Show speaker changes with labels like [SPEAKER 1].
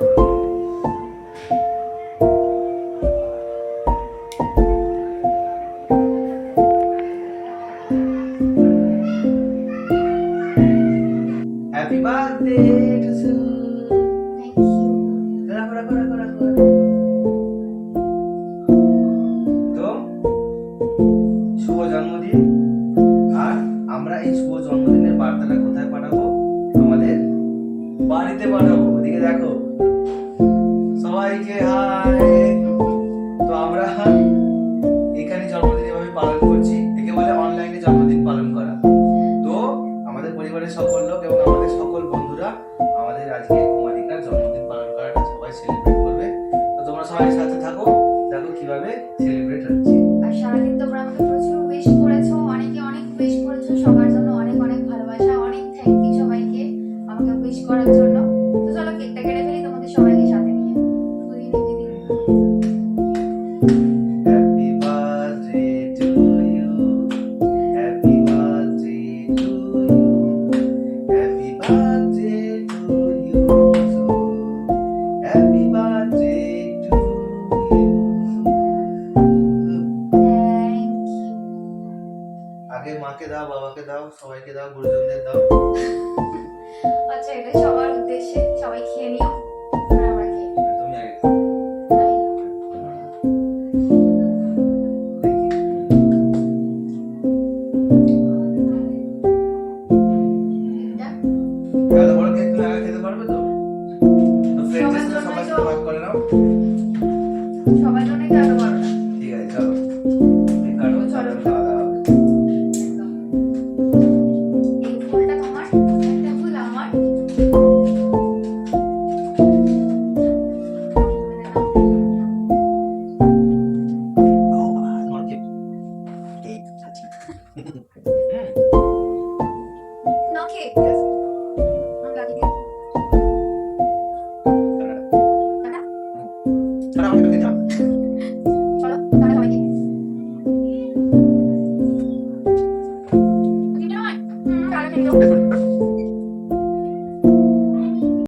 [SPEAKER 1] তো শুভ জন্মদিন। আর আমরা এই শুভ জন্মদিনের বার্তাটা কোথায় পাঠাবো? আমাদের বাড়িতে পাঠাবো। ওদিকে দেখো। এখানে জন্মদিন এভাবে পালন করছি, একে বলে অনলাইনে জন্মদিন পালন করা। তো আমাদের পরিবারের সকল লোক আমাদের সকল বন্ধুরা আমাদের আজকে কুমারিকার জন্মদিন পালন করাটা সবাই সেলিব্রেট করবে। তো তোমরা সবাই সাথে থাকো। মাকে দাও বাবাকে দাও সবাইকে দাও গুরুজনদের দাও।
[SPEAKER 2] আচ্ছা এটা সবার উদ্দেশ্যে সবাই খেয়ে নিও। আর আমরা
[SPEAKER 1] Thank you.